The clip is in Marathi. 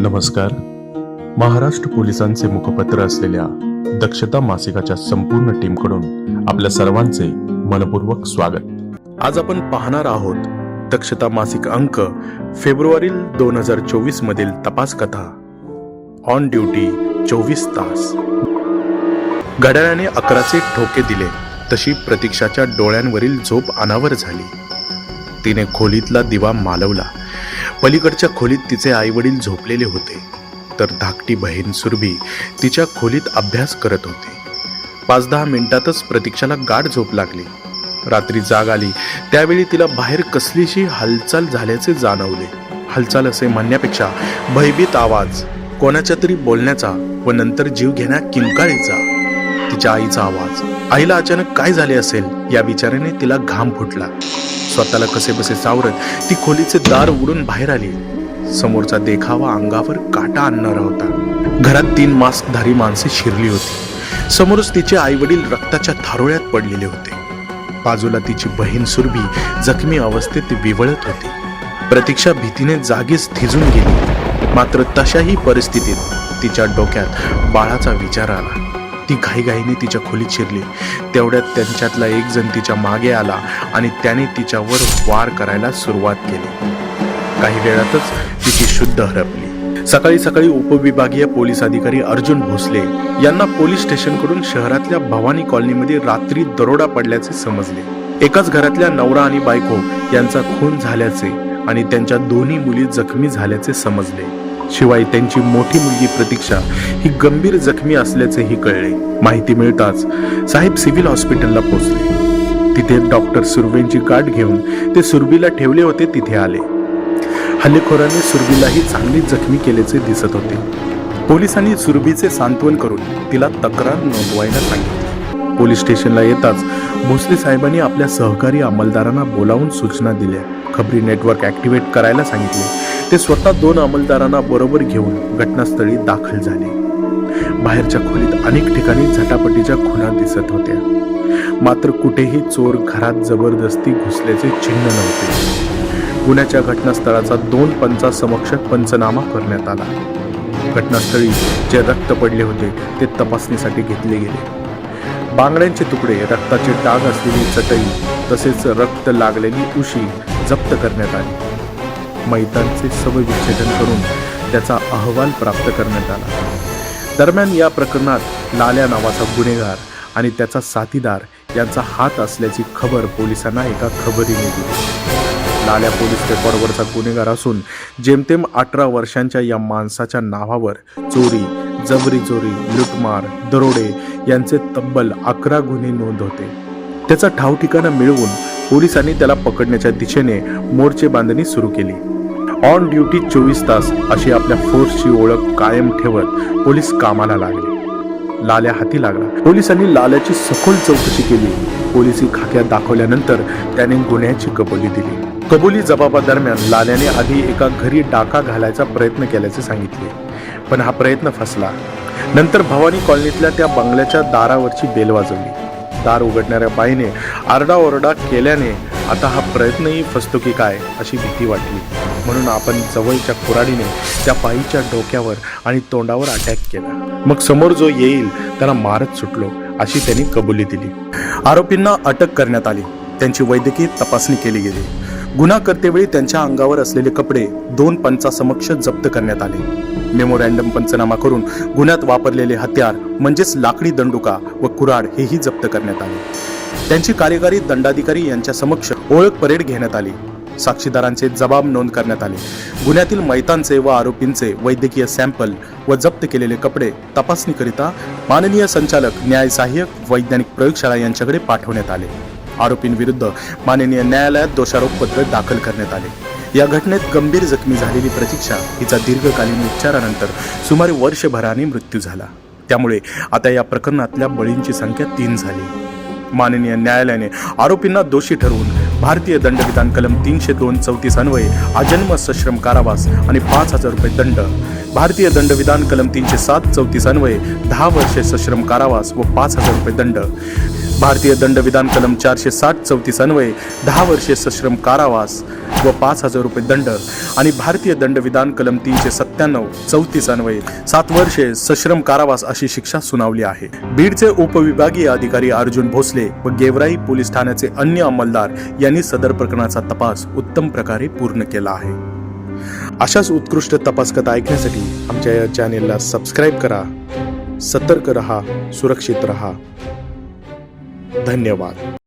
नमस्कार. महाराष्ट्र पोलिसांचे मुखपत्र असलेल्या दक्षता मासिकाच्या संपूर्ण टीमकडून आपल्या सर्वांचे मनपूर्वक स्वागत. आज आपण पाहणार आहोत दक्षता मासिक अंक फेब्रुवारी दोन हजार चोवीस मधील तपास कथा ऑन ड्युटी चोवीस तास. घड्याळाने अकराचे ठोके दिले तशी प्रतीक्षाच्या डोळ्यांवरील झोप अनावर झाली. तिने खोलीतला दिवा मालवला. पलीकडच्या खोलीत तिचे आईवडील झोपलेले होते. तर धाकटी बहीण सुरभी तिच्या खोलीत अभ्यास करत होती. पाच दहा मिनिटातच प्रतीक्षाला गाढ झोप लागली. रात्री जाग आली. त्यावेळी तिला बाहेर कसलीशी हालचाल झाल्याचे जाणवले. हालचाल असे म्हणण्यापेक्षा भयभीत आवाज कोणाच्या तरी बोलण्याचा व नंतर जीव घेण्या किंकाळीचा. तिच्या आईचा आवाज आईला अचानक काय झाले असेल या विचाराने तिला घाम फुटला. स्वतःला कसे बसे सावरत ती खोलीचे दार उडून बाहेर आली. समोरचा देखावा अंगावर काटा आणणारा होता. घरात तीन मास्कधारी माणसे शिरली होती. समोरच तिचे आई वडील रक्ताच्या थारोळ्यात पडलेले होते. बाजूला तिची बहीण सुरभी जखमी अवस्थेत विवळत होती. प्रतीक्षा भीतीने जागीच थिजून गेली. मात्र तशाही परिस्थितीत तिच्या डोक्यात बाळाचा विचार आला. ती घाईघाईने तिच्या खोलीत शिरली. तेवढ्यात त्यांच्यातला एक जण तिच्यामागे आला आणि त्याने तिच्यावर वार करायला सुरुवात केली. काही वेळातच तिची शुद्ध हरपली. सकाळी सकाळी उपविभागीय पोलीस अधिकारी अर्जुन भोसले यांना पोलीस स्टेशनकडून शहरातल्या भवानी कॉलनीमध्ये रात्री दरोडा पडल्याचे समजले. एकाच घरातल्या नवरा आणि बायको यांचा खून झाल्याचे आणि त्यांच्या दोन्ही मुली जखमी झाल्याचे समजले. शिवाय त्यांची मोठी मुलगी प्रतीक्षा ही गंभीर जखमी असल्याचेही कळले. माहिती मिळताच साहेब सिव्हिल हॉस्पिटलला पोहोचले. तिथे डॉक्टर सुर्वेंची गाठ घेऊन ते सुरभीला ठेवले होते तिथे आले. हल्लेखोराने सुरभीलाही चांगली जखमी केल्याचे दिसत होते. पोलिसांनी सुरभीचे सांत्वन करून तिला तक्रार नोंदवायला सांगितले. पोलीस स्टेशनला येताच भोसले साहेबांनी आपल्या सहकारी अंमलदारांना बोलावून सूचना दिल्या. खबरी नेटवर्क ऍक्टिव्हेट करायला सांगितले. ते स्वतः दोन अंमलदारांना बरोबर घेऊन घटनास्थळी दाखल झाले. बाहेरच्या खोलीत अनेक ठिकाणी झटापटीच्या खुणा दिसत होत्या. मात्र कुठेही चोर घरात जबरदस्ती घुसल्याचे चिन्ह नव्हते. गुन्ह्याच्या घटनास्थळाचा दोन पंचासमक्ष पंचनामा करण्यात आला. घटनास्थळी जे रक्त पडले होते ते तपासणीसाठी घेतले गेले. बांगड्यांचे तुकडे रक्ताचे डाग असलेली चटई तसेच रक्त लागलेली उशी जप्त करण्यात आली. मैतांचे शवविच्छेदन करून त्याचा अहवाल प्राप्त करण्यात आला. दरम्यान या प्रकरणात लाल्या नावाचा गुन्हेगार आणि त्याचा साथीदार यांचा हात असल्याची खबर पोलिसांना एका खबरीने दिली. लाल्या पोलीस रेकॉर्डवरचा गुन्हेगार असून जेमतेम अठरा वर्षांच्या या माणसाच्या नावावर चोरी जबरी चोरी लुटमार दरोडे यांचे तब्बल अकरा गुन्हे नोंद होते. त्याचा ठाव ठिकाणा मिळवून पोलिसांनी त्याला पकडण्याच्या दिशेने मोर्चे बांधणी सुरू केली. ऑन ड्युटी चोवीस तास अशी आपल्या फोर्सची ओळख कायम ठेवत पोलीस कामाला लागले. लाल्या हाती लागला. पोलिसांनी लाल्याची सखोल चौकशी केली. पोलिसी खाक्यात दाखवल्यानंतर त्याने गुन्ह्याची कबुली दिली. कबुली जबाबादरम्यान लाल्याने आधी एका घरी डाका घालायचा प्रयत्न केल्याचे सांगितले. पण हा प्रयत्न फसला. नंतर भवानी कॉलनीतल्या त्या बंगल्याच्या दारावरची बेल वाजवली. दार उघडणाऱ्या बाईने आरडाओरडा केल्याने आता हा प्रयत्नही फसतो की काय अशी भीती वाटली. म्हणून आपण जवळच्या कुराडीने त्या बाईच्या डोक्यावर आणि तोंडावर अटॅक केला. मग समोर जो येईल त्याला मारत सुटलो अशी त्यांनी कबुली दिली. आरोपींना अटक करण्यात आली. त्यांची वैद्यकीय तपासणी केली गेली. गुन्हा करतेवेळी त्यांच्या अंगावर असलेले कपडे दोन पंचासमक्ष जप्त करण्यात आले. मेमोरँडम पंचनामा करून गुन्ह्यात वापरलेले हत्यार म्हणजेच लाकडी दंडुका व कुराड हेही जप्त करण्यात आले. त्यांची कार्यकारी दंडाधिकारी यांच्या समक्ष ओळख परेड घेण्यात आली. साक्षीदारांचे जबाब नोंद करण्यात आले. गुन्ह्यातील मैतांचे व आरोपींचे वैद्यकीय सॅम्पल व जप्त केलेले कपडे तपासणीकरिता माननीय संचालक न्याय सहाय्यक वैज्ञानिक प्रयोगशाळा यांच्याकडे पाठवण्यात आले. आरोपींविरुद्ध माननीय न्यायालयात दोषारोपपत्र दाखल करण्यात आले. या घटनेत गंभीर जखमी झालेली प्रतीक्षा हिचा दीर्घकालीन उपचारानंतर सुमारे वर्षभराने मृत्यू झाला. त्यामुळे आता या प्रकरणातल्या बळींची संख्या तीन झाली. माननीय न्यायालयाने आरोपींना दोषी ठरवून भारतीय दंडविधान कलम तीनशे दोन चौतीस अन्वये आजन्म सश्रम कारावास आणि पाच हजार रुपये दंड भारतीय दंडविधान कलम तीनशे सात चौतीस अन्वये दहा वर्षे सश्रम कारावास व पाच हजार रुपये दंड भारतीय दंडविधान कलम चारशे साठ चौतीस अन्वये दहा वर्षे सश्रम कारावास व पाच हजार रुपये दंड आणि भारतीय दंडविधान कलम तीनशे सत्त्याण्णव चौतीस अन्वये सात वर्षे सश्रम कारावास अशी शिक्षा सुनावली आहे. बीडचे उपविभागीय अधिकारी अर्जुन भोसले व गेवराई पोलीस ठाण्याचे अन्य अंमलदार यांनी सदर प्रकरणाचा तपास उत्तम प्रकारे पूर्ण केला आहे. अशाच उत्कृष्ट तपास कथा ऐकण्यासाठी आमच्या या चॅनेलला सबस्क्राईब करा. सतर्क रहा सुरक्षित रहा. धन्यवाद.